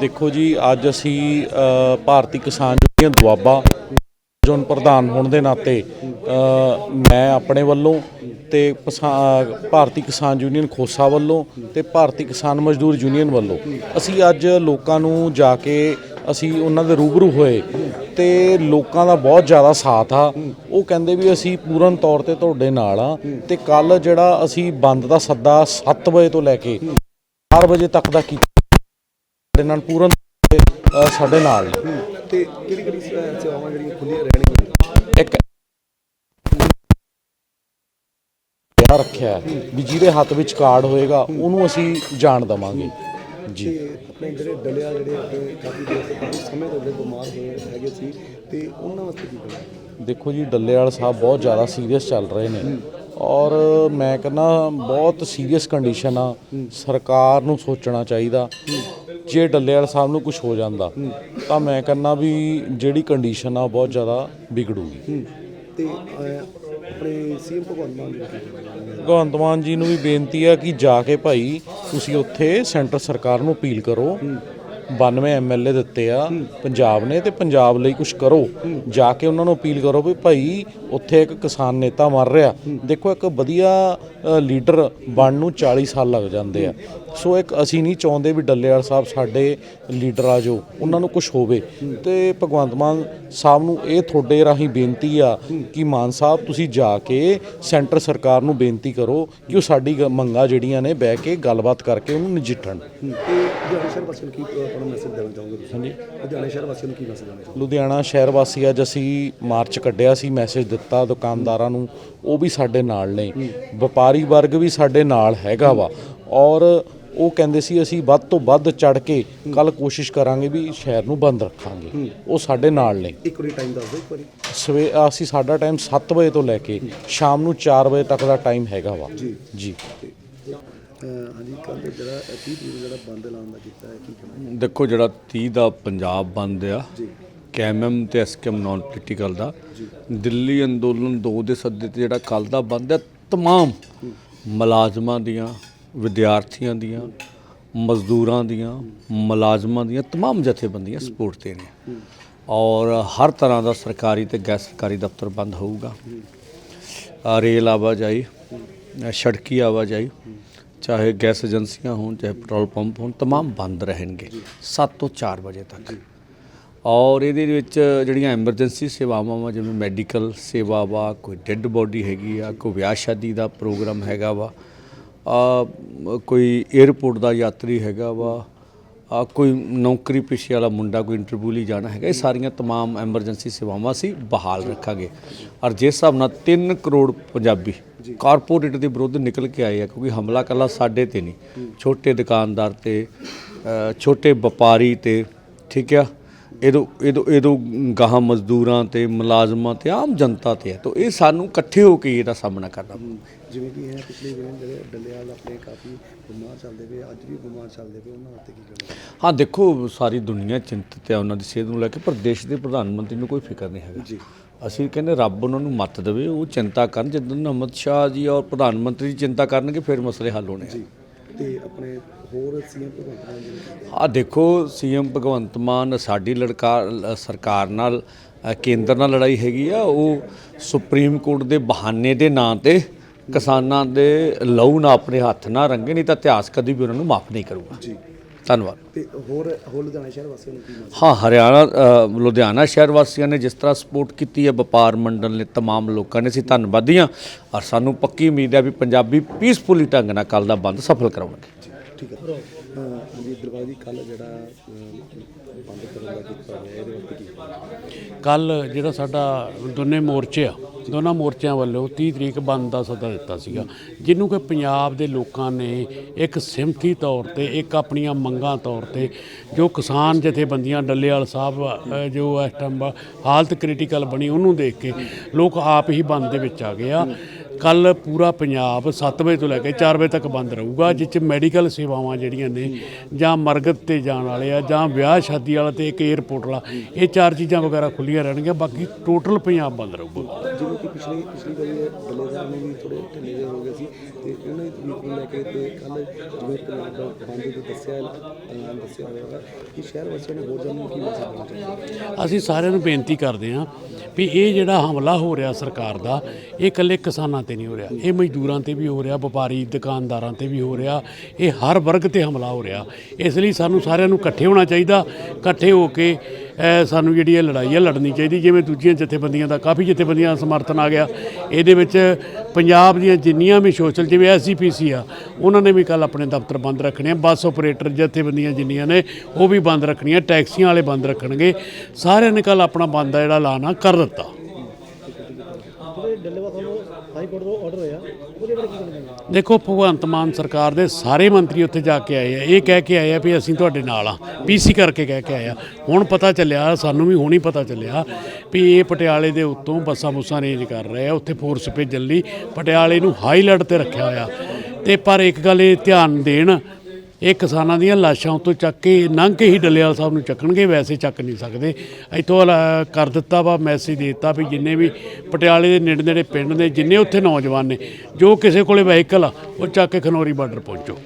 ਦੇਖੋ ਜੀ, ਅੱਜ ਅਸੀਂ ਭਾਰਤੀ ਕਿਸਾਨ ਯੂਨੀਅਨ ਦੁਆਬਾ ਜੋਨ ਪ੍ਰਧਾਨ ਹੋਣ ਦੇ ਨਾਤੇ ਮੈਂ ਆਪਣੇ ਵੱਲੋਂ ਤੇ ਪਸਾ- ਭਾਰਤੀ ਕਿਸਾਨ ਯੂਨੀਅਨ ਖੋਸਾ ਵੱਲੋਂ ਤੇ ਭਾਰਤੀ ਕਿਸਾਨ ਮਜ਼ਦੂਰ ਯੂਨੀਅਨ ਵੱਲੋਂ ਅਸੀਂ ਅੱਜ ਲੋਕਾਂ ਨੂੰ ਜਾ ਕੇ ਅਸੀਂ ਉਹਨਾਂ ਦੇ ਰੂਬਰੂ ਹੋਏ ਤੇ ਲੋਕਾਂ ਦਾ ਬਹੁਤ ਜ਼ਿਆਦਾ ਸਾਥ ਆ। ਉਹ ਕਹਿੰਦੇ ਵੀ ਅਸੀਂ ਪੂਰਨ ਤੌਰ ਤੇ ਤੁਹਾਡੇ ਨਾਲ ਆ ਤੇ ਕੱਲ ਜਿਹੜਾ ਅਸੀਂ ਬੰਦ ਦਾ ਸੱਦਾ 7 ਵਜੇ ਤੋਂ ਲੈ ਕੇ 4 ਵਜੇ ਤੱਕ ਦਾ ਕੀਤਾ ਸਾਡੇ ਨਾਲ ਪੂਰਨ ਅ, ਸਾਡੇ ਨਾਲ। ਨੇ। ਤੇ ਕਿਹੜੀ ਕਿਹੜੀ ਸੇ- ਸੇਵਾਵਾਂ ਜਿਹੜੀਆਂ ਖੁੱਲੀਆਂ ਰਹਿਣਗੀਆਂ? ਇੱਕ ਵਿਆਹ ਰੱਖਿਆ ਹੈ। ਵੀ ਜਿਹਦੇ ਹੱਥ ਵਿੱਚ ਕਾਰਡ ਹੋਏਗਾ ਉਹਨੂੰ ਅਸੀਂ ਜਾਣ ਦਵਾਂਗੇ। ਜੀ। ਤੇ ਆਪਣੇ ਜਿਹੜੇ ਡਲਿਆ ਜਿਹੜੇ ਆਪਣੇ ਕਾਫੀ ਦੇਰ ਤੋਂ ਕਾਫੀ ਸਮੇਂ ਤੋਂ ਜਿਹੜੇ ਬਿਮਾਰ ਹੋਏ ਹੈਗੇ ਸੀ ਤੇ ਉਹਨਾਂ ਵਾਸਤੇ ਕੀ ਕਰਨਾ? ਦੇਖੋ ਜੀ ਡੱਲੇਵਾਲ ਸਾਹਿਬ ਬਹੁਤ ਜ਼ਿਆਦਾ ਸੀਰੀਅਸ ਚੱਲ ਰਹੇ ਨੇ। ਔਰ ਮੈਂ ਕਹਿੰਦਾ ਬਹੁਤ ਸੀਰੀਅਸ ਕੰਡੀਸ਼ਨ ਆ। ਸਰਕਾਰ ਨੂੰ ਸੋਚਣਾ ਚਾਹੀਦਾ। ਜੇ ਡੱਲੇਵਾਲ ਸਾਹਿਬ ਨੂੰ ਕੁਝ ਹੋ ਜਾਂਦਾ ਤਾਂ ਮੈਂ ਕਹਿੰਦਾ ਵੀ ਜਿਹੜੀ ਕੰਡੀਸ਼ਨ ਆ ਬਹੁਤ ਜ਼ਿਆਦਾ ਵਿਗੜੂਗੀ। ਤੇ ਅਹ, ਆਪਣੇ ਸੀਐਮ ਭਗਵੰਤ ਮਾਨ ਜੀ ਨੂੰ ਕੀ ਕਹਿਣਾ? ਭਗਵੰਤ ਮਾਨ ਜੀ ਨੂੰ ਵੀ ਬੇਨਤੀ ਹੈ ਕਿ ਜਾ ਕੇ ਭਾਈ ਤੁਸੀਂ ਉੱਥੇ ਸੈਂਟਰ ਸਰਕਾਰ ਨੂੰ ਅਪੀਲ ਕਰੋ। 92 ਐਮਐਲਏ ਦਿੱਤੇ ਆ, ਪੰਜਾਬ ਨੇ, ਤੇ ਪੰਜਾਬ ਲਈ ਕੁਝ ਕਰੋ। ਜਾ ਕੇ ਉਹਨਾਂ ਨੂੰ ਅਪੀਲ ਕਰੋ ਵੀ ਭਾਈ, ਉੱਥੇ ਇੱਕ ਕਿਸਾਨ ਨੇਤਾ ਮਰ ਰਿਹਾ। ਦੇਖੋ, ਇੱਕ ਵਧੀਆ ਲੀਡਰ ਬਣਨ ਨੂੰ 40 ਸਾਲ ਲੱਗ ਜਾਂਦੇ ਆ। ਸੋ ਇੱਕ ਅਸੀਂ ਨਹੀਂ ਚਾਹੁੰਦੇ ਵੀ ਡੱਲੇਵਾਲ ਸਾਹਿਬ ਸਾਡੇ ਲੀਡਰ ਆ ਜੋ ਉਹਨਾਂ ਨੂੰ ਕੁਝ ਹੋਵੇ। ਤੇ ਭਗਵੰਤ ਮਾਨ ਸਾਹਿਬ ਨੂੰ ਇਹ ਤੁਹਾਡੇ ਰਾਹੀਂ ਬੇਨਤੀ ਆ ਕਿ ਮਾਨ ਸਾਹਿਬ ਤੁਸੀਂ ਜਾ ਕੇ ਸੈਂਟਰ ਸਰਕਾਰ ਨੂੰ ਬੇਨਤੀ ਕਰੋ ਕਿ ਉਹ ਸਾਡੀ ਮੰਗਾਂ ਜਿਹੜੀਆਂ ਨੇ ਬਹਿ ਕੇ ਗੱਲਬਾਤ ਕਰਕੇ ਉਹਨੂੰ ਨਜਿੱਠਣ। ਤੇ ਲੁਧਿਆਣਾ ਸ਼ਹਿਰ ਵਾਸੀਆਂ ਨੂੰ ਕੀ ਅਹ, ਆਪਣਾ ਮੈਸੇਜ ਦੇਣਾ ਚਾਹੋਗੇ ਤੁਸੀਂ? ਹਾਂਜੀ। ਲੁਧਿਆਣਾ ਸ਼ਹਿਰ ਵਾਸੀਆਂ ਨੂੰ ਕੀ ਮੈਸੇਜ ਦੇਣਾ ਚਾਹੋਗੇ? ਲੁਧਿਆਣਾ ਸ਼ਹਿਰ ਵਾਸੀ ਅੱਜ ਅਸੀਂ ਮਾਰਚ ਕੱਢਿਆ ਸੀ ਮੈਸੇਜ ਦਿੱਤਾ ਦੁਕਾਨਦਾਰਾਂ ਨੂੰ ਉਹ ਵੀ ਸਾਡੇ ਨਾਲ ਨੇ। ਵਪਾਰੀ ਵਰਗ ਵੀ ਸਾਡੇ ਨਾਲ ਹੈਗਾ ਵਾ। ਔਰ ਉਹ ਕਹਿੰਦੇ ਸੀ ਅਸੀਂ ਵੱਧ ਤੋਂ ਵੱਧ ਚੜ ਕੇ ਕੱਲ ਕੋਸ਼ਿਸ਼ ਕਰਾਂਗੇ ਵੀ ਸ਼ਹਿਰ ਨੂੰ ਬੰਦ ਰੱਖਾਂਗੇ ਉਹ ਸਾਡੇ ਨਾਲ ਨੇ ਇੱਕ ਵਾਰੀ ਟਾਈਮ ਦੱਸ ਦਿਓ ਇੱਕ ਵਾਰੀ ਸਵੇ ਅਸੀਂ ਸਾਡਾ ਟਾਈਮ 7 ਵਜੇ ਤੋਂ ਲੈ ਕੇ ਸ਼ਾਮ ਨੂੰ 4 ਵਜੇ ਤੱਕ ਦਾ ਟਾਈਮ ਹੈਗਾ ਵਾ ਜੀ। ਜੀ ਅਹ, ਹਾਂਜੀ ਕੱਲ ਜਿਹੜਾ 30 ਤਰੀਕ ਨੂੰ ਜਿਹੜਾ ਬੰਦ ਐਲਾਨ ਦਾ ਕੀਤਾ ਹੈ ਕੀ ਕਹਿਣਾ ਦੇਖੋ ਜਿਹੜਾ 30 ਦਾ ਪੰਜਾਬ ਬੰਦ ਆ ਜੀ ਕੈਮਐਮ ਤੇ ਐਸਕੇਐਮ ਨਾਨ ਪੋਲੀਟੀਕਲ ਦਾ ਦਿੱਲੀ ਅੰਦੋਲਨ 2 ਦੇ ਸੱਦੇ ਤੇ ਜਿਹੜਾ ਕੱਲ ਦਾ ਬੰਦ ਹੈ तमाम ਮੁਲਾਜ਼ਮਾਂ ਦੀਆਂ ਵਿਦਿਆਰਥੀਆਂ ਦੀਆਂ ਮਜ਼ਦੂਰਾਂ ਦੀਆਂ ਮੁਲਾਜ਼ਮਾਂ ਦੀਆਂ तमाम ਜਥੇਬੰਦੀਆਂ ਸਪੋਰਟ ਤੇ ਨੇ ਔਰ ਹਰ ਤਰ੍ਹਾਂ ਦਾ ਸਰਕਾਰੀ ਤੇ ਗੈਰ ਸਰਕਾਰੀ ਦਫ਼ਤਰ ਬੰਦ ਹੋਊਗਾ ਅ, ਰੇਲ ਆਵਾਜਾਈ ਅ, ਸੜਕੀ ਆਵਾਜਾਈ ਚਾਹੇ ਗੈਸ ਏਜੰਸੀਆਂ ਹੋਣ ਚਾਹੇ ਪੈਟਰੋਲ ਪੰਪ ਹੋਣ तमाम ਬੰਦ ਰਹਿਣਗੇ 7 ਤੋਂ 4 ਵਜੇ ਤੱਕ ਔਰ ਇਹਦੇ ਵਿੱਚ ਜਿਹੜੀਆਂ ਐਮਰਜੈਂਸੀ ਸੇਵਾਵਾਂ ਵਾ ਜਿਵੇਂ ਮੈਡੀਕਲ ਸੇਵਾ ਵਾ ਕੋਈ ਡੈੱਡ ਬੋਡੀ ਹੈਗੀ ਆ ਕੋਈ ਵਿਆਹ ਸ਼ਾਦੀ ਦਾ ਪ੍ਰੋਗਰਾਮ ਹੈਗਾ ਵਾ ਆ ਕੋਈ 에어ਪੋਰਟ ਦਾ ਯਾਤਰੀ ਹੈਗਾ ਵਾ ਆ ਕੋਈ ਨੌਕਰੀ ਪੇਸ਼ੇ ਵਾਲਾ ਮੁੰਡਾ ਕੋਈ ਇੰਟਰਵਿਊ ਲਈ ਜਾਣਾ ਹੈਗਾ ਇਹ ਸਾਰੀਆਂ तमाम ਐਮਰਜੈਂਸੀ ਸੇਵਾਵਾਂ ਸੀ ਬਹਾਲ ਰੱਖਾਂਗੇ। ਔਰ ਜਿਸ ਹਿਸਾਬ ਨਾਲ 3 ਕਰੋੜ ਪੰਜਾਬੀ ਕਾਰਪੋਰੇਟ ਦੇ ਵਿਰੁੱਧ ਨਿਕਲ ਕੇ ਆਏ ਆ ਕਿਉਂਕਿ ਹਮਲਾ ਕੱਲਾ ਸਾਡੇ ਤੇ ਨਹੀਂ ਛੋਟੇ ਦੁਕਾਨਦਾਰ ਤੇ ਛੋਟੇ ਵਪਾਰੀ ਤੇ ਠੀਕ ਆ? ਇਹਦੋਂ ਇਹਦੋਂ ਇਹਦੋਂ ਗਾਹਾਂ ਮਜ਼ਦੂਰਾਂ ਤੇ ਮੁਲਾਜ਼ਮਾਂ ਤੇ ਆਮ ਜਨਤਾ ਤੇ ਹੈ। ਤਾਂ ਇਹ ਸਾਨੂੰ ਇਕੱਠੇ ਹੋ ਕੇ ਇਹਦਾ ਸਾਹਮਣਾ ਕਰਨਾ ਜਿਵੇਂ ਕਿ ਇਹ ਪਿਛਲੇ ਦਿਨ ਜਿਹੜੇ ਡੱਲੇਵਾਲ ਆਪਣੇ ਕਾਫੀ ਬਿਮਾਰ ਚੱਲਦੇ ਪਏ ਅੱਜ ਵੀ ਬਿਮਾਰ ਚੱਲਦੇ ਪਏ ਉਹਨਾਂ ਵਾਸਤੇ ਕੀ ਕਹਿਣਾ ਹਾਂ ਦੇਖੋ ਸਾਰੀ ਦੁਨੀਆ ਚਿੰਤਤ ਹੈ ਉਹਨਾਂ ਦੀ ਸਿਹਤ ਨੂੰ ਲੈ ਕੇ ਪਰ ਦੇਸ਼ ਦੇ ਪ੍ਰਧਾਨ ਮੰਤਰੀ ਨੂੰ ਕੋਈ ਫਿਕਰ ਨਹੀਂ ਹੈਗਾ। ਜੀ। ਅਸੀਂ ਕਹਿੰਦੇ ਰੱਬ ਉਹਨਾਂ ਨੂੰ ਮੱਤ ਦੇਵੇ ਉਹ ਚਿੰਤਾ ਕਰਨ ਜਦੋਂ ਅਮਿਤ ਸ਼ਾਹ ਜੀ ਔਰ ਪ੍ਰਧਾਨ ਮੰਤਰੀ ਚਿੰਤਾ ਕਰਨਗੇ ਫਿਰ ਮਸਲੇ ਹੱਲ ਹੋਣੇ ਆ। ਜੀ। ਤੇ ਆਪਣੇ ਹੋਰ ਸੀਐਮ ਭਗਵੰਤ ਮਾਨ ਜੀ? ਆ ਦੇਖੋ ਸੀਐਮ ਭਗਵੰਤ ਮਾਨ ਸਾਡੀ ਲੜਕਾ ਸਰਕਾਰ ਨਾਲ ਅ, ਕੇਂਦਰ ਨਾਲ ਲੜਾਈ ਹੈਗੀ ਆ ਉਹ ਸੁਪਰੀਮ ਕੋਰਟ ਦੇ ਬਹਾਨੇ ਦੇ ਨਾਂ ਤੇ ਕਿਸਾਨਾਂ ਦੇ ਲਹੂ ਨਾ ਆਪਣੇ ਹੱਥ ਨਾ ਰੰਗੇ ਨਹੀਂ ਤਾਂ ਇਤਿਹਾਸ ਕਦੀ ਵੀ ਉਹਨਾਂ ਨੂੰ ਮਾਫ ਨਹੀਂ ਕਰੂਗਾ ਜੀ ਧੰਨਵਾਦ ਤੇ ਹੋਰ ਹੋਰ ਲੁਧਿਆਣਾ ਸ਼ਹਿਰ ਵਾਸੀਆਂ ਨੂੰ ਕੀ ਮੈਸੇਜ ਹਾਂ ਹਰਿਆਣਾ ਅ, ਲੁਧਿਆਣਾ ਸ਼ਹਿਰ ਵਾਸੀਆਂ ਨੇ ਜਿਸ ਤਰ੍ਹਾਂ ਸਪੋਰਟ ਕੀਤੀ ਹੈ ਵਪਾਰ ਮੰਡਲ ਨੇ तमाम ਲੋਕਾਂ ਨੇ ਅਸੀਂ ਧੰਨਵਾਦੀ ਹਾਂ ਔਰ ਸਾਨੂੰ ਪੱਕੀ ਉਮੀਦ ਹੈ ਵੀ ਪੰਜਾਬੀ ਪੀਸਫੁਲੀ ਢੰਗ ਨਾਲ ਕੱਲ ਦਾ ਬੰਦ ਸਫਲ ਕਰਾਉਣਗੇ ਠੀਕ ਹੈ। ਜੀ ਕੱਲ ਜਿਹੜਾ ਬੰਦ ਕਰਨ ਦਾ ਕੀਤਾ ਹੋਇਆ ਇਹਦੇ ਵਾਸਤੇ ਕੀ? ਕੱਲ ਜਿਹੜਾ ਸਾਡਾ ਦੋਨੇ ਮੋਰਚੇ ਆ ਦੋਨਾਂ ਮੋਰਚਿਆਂ ਵੱਲੋਂ 30 ਤਰੀਕ ਬੰਦ ਦਾ ਸੱਦਾ ਦਿੱਤਾ ਸੀਗਾ। ਜਿਹਨੂੰ ਕਿ ਪੰਜਾਬ ਦੇ ਲੋਕਾਂ ਨੇ ਇੱਕ ਸਿਮਥੀ ਤੌਰ ਤੇ ਇੱਕ ਆਪਣੀਆਂ ਮੰਗਾਂ ਤੌਰ ਤੇ ਜੋ ਕਿਸਾਨ ਜਥੇਬੰਦੀਆਂ ਡੱਲੇਵਾਲ ਸਾਹਿਬ ਜੋ ਇਸ ਟਾਈਮ ਹਾਲਤ ਕ੍ਰਿਟੀਕਲ ਬਣੀ ਉਹਨੂੰ ਦੇਖ ਕੇ ਲੋਕ ਆਪ ਹੀ ਬੰਦ ਦੇ ਵਿੱਚ ਆ ਗਏ ਆ। ਕੱਲ ਪੂਰਾ ਪੰਜਾਬ 7 ਵਜੇ ਤੋਂ ਲੈ ਕੇ 4 ਵਜੇ ਤੱਕ ਬੰਦ ਰਹੂਗਾ ਜਿਸ ਚ ਮੈਡੀਕਲ ਸੇਵਾਵਾਂ ਜਿਹੜੀਆਂ ਨੇ ਜਾਂ ਮਰਗਤ ਤੇ ਜਾਣ ਵਾਲੇ ਆ ਜਾਂ ਵਿਆਹ ਸ਼ਾਦੀ ਵਾਲਾ ਤੇ ਇੱਕ 에ਅਰਪੋਰਟ ਵਾਲਾ ਇਹ ਚਾਰ ਚੀਜ਼ਾਂ ਵਗੈਰਾ ਖੁੱਲੀਆਂ ਰਹਿਣਗੀਆਂ ਬਾਕੀ ਟੋਟਲ ਪੰਜਾਬ ਬੰਦ ਰਹੂਗਾ। ਜਿਵੇਂ ਕਿ ਪਿਛਲੀ ਪਿਛਲੀ ਵਾਰੀ ਬੱਲੇ ਸਾਹਿਬ ਨੂੰ ਵੀ ਥੋੜੇ ਢਿੱਲੇ ਜਿਹੇ ਹੋ ਗਏ ਸੀ ਤੇ ਉਹਨਾਂ ਨੂੰ ਲੈ ਕੇ ਤੇ ਕੱਲ ਜਿਵੇਂ ਪੰਜਾਬ ਦਾ ਬੰਦ ਦੇ ਦੱਸਿਆ ਅਹ ਦੱਸਿਆ ਹੋਇਆ ਹੈ ਕਿ ਸ਼ਹਿਰ ਵਾਸੀਆਂ ਨੇ ਹੋਰ ਜਾਣਨ ਕੀ ਚਾਹੁੰਦੇ? ਅਸੀਂ ਸਾਰਿਆਂ ਨੂੰ ਬੇਨਤੀ ਕਰਦੇ ਹਾਂ ਵੀ ਇਹ ਜਿਹੜਾ ਹਮਲਾ ਹੋ ਰਿਹਾ ਸਰਕਾਰ ਦਾ ਇਹ ਇਕੱਲੇ ਕਿਸਾਨਾਂ ਤੇ ਨਹੀਂ ਹੋ ਰਿਹਾ। ਇਹ ਮਜ਼ਦੂਰਾਂ ਤੇ ਵੀ ਹੋ ਰਿਹਾ, ਵਪਾਰੀ ਦੁਕਾਨਦਾਰਾਂ ਤੇ ਵੀ ਹੋ ਰਿਹਾ। ਇਹ ਹਰ ਵਰਗ ਤੇ ਹਮਲਾ ਹੋ ਰਿਹਾ। ਇਸ ਲਈ ਸਾਨੂੰ ਸਾਰਿਆਂ ਨੂੰ ਇਕੱਠੇ ਹੋਣਾ ਚਾਹੀਦਾ। ਇਕੱਠੇ ਹੋ ਕੇ ਸਾਨੂੰ ਜਿਹੜੀ ਇਹ ਲੜਾਈ ਹੈ ਲੜਨੀ ਚਾਹੀਦੀ। ਜਿਵੇਂ ਦੂਜੀਆਂ ਜਥੇਬੰਦੀਆਂ ਦਾ ਕਾਫੀ ਜਥੇਬੰਦੀਆਂ ਦਾ ਸਮਰਥਨ ਆ ਗਿਆ। ਇਹਦੇ ਵਿੱਚ ਪੰਜਾਬ ਦੀਆਂ ਜਿੰਨੀਆਂ ਵੀ ਸੋਸ਼ਲ, ਜਿਵੇਂ ਐਸਜੀਪੀਸੀ ਆ, ਉਹਨਾਂ ਨੇ ਵੀ ਕੱਲ ਆਪਣੇ ਦਫ਼ਤਰ ਬੰਦ ਰੱਖਣੇ ਆ। ਬੱਸ ਆਪਰੇਟਰ ਜਥੇਬੰਦੀਆਂ ਜਿੰਨੀਆਂ ਨੇ, ਉਹ ਵੀ ਬੰਦ ਰੱਖਣੀਆਂ। ਟੈਕਸੀਆਂ ਵਾਲੇ ਬੰਦ ਰੱਖਣਗੇ। ਸਾਰਿਆਂ ਨੇ ਕੱਲ ਆਪਣਾ ਬੰਦ ਆ ਜਿਹੜਾ, ਐਲਾਨ ਆ, ਕਰ ਦਿੱਤਾ। ਜਿਹੜੇ ਡੱਲੇਵਾਲ ਤੁਹਾਨੂੰ ਹਾਈ ਕੋਰਟ ਤੋਂ ਆਰਡਰ ਹੋਇਆ। ਉਹਦੇ ਬਾਰੇ ਕੀ ਕਹਿਣਾ ਦੇਖੋ, ਭਗਵੰਤ ਮਾਨ ਸਰਕਾਰ ਦੇ ਸਾਰੇ ਮੰਤਰੀ ਉੱਥੇ ਜਾ ਕੇ ਆਏ ਆ। ਇਹ ਕਹਿ ਕੇ ਆਏ ਆ ਵੀ ਅਸੀਂ ਤੁਹਾਡੇ ਨਾਲ ਆ। ਪੀਸੀ ਕਰਕੇ ਕਹਿ ਕੇ ਆਏ ਆ। ਹੁਣ ਪਤਾ ਚੱਲਿਆ, ਸਾਨੂੰ ਵੀ ਹੁਣ ਹੀ ਪਤਾ ਚੱਲਿਆ ਵੀ ਇਹ ਪਟਿਆਲੇ ਦੇ ਉੱਤੋਂ ਬੱਸਾਂ ਬੁੱਸਾਂ ਰੇਂਜ ਕਰ ਰਹੇ ਆ। ਉੱਥੇ ਫੋਰਸ ਭੇਜਣ ਲਈ ਪਟਿਆਲੇ ਨੂੰ ਹਾਈ ਅਲਰਟ ਤੇ ਰੱਖਿਆ ਹੋਇਆ। ਤੇ ਪਰ ਇੱਕ ਗੱਲ ਇਹ ਧਿਆਨ ਦੇਣ ਇਹ ਕਿਸਾਨਾਂ ਦੀਆਂ ਲਾਸ਼ਾਂ ਉੱਤੋਂ ਚੱਕ ਕੇ ਲੰਘ ਕੇ ਹੀ ਡੱਲੇਵਾਲ ਸਾਹਿਬ ਨੂੰ ਚੱਕਣਗੇ, ਵੈਸੇ ਚੱਕ ਨਹੀਂ ਸਕਦੇ। ਇੱਥੋਂ ਅਲਾ- ਕਰ ਦਿੱਤਾ ਵਾ ਮੈਸੇਜ ਦੇ ਦਿੱਤਾ ਵੀ ਜਿੰਨੇ ਵੀ ਪਟਿਆਲੇ ਦੇ ਨੇੜੇ ਨੇੜੇ ਪਿੰਡ ਨੇ, ਜਿੰਨੇ ਉੱਥੇ ਨੌਜਵਾਨ ਨੇ, ਜੋ ਕਿਸੇ ਕੋਲੇ ਵਹੀਕਲ ਆ, ਉਹ ਚੱਕ ਕੇ ਖਨੌਰੀ ਬਾਰਡਰ ਪਹੁੰਚੋ।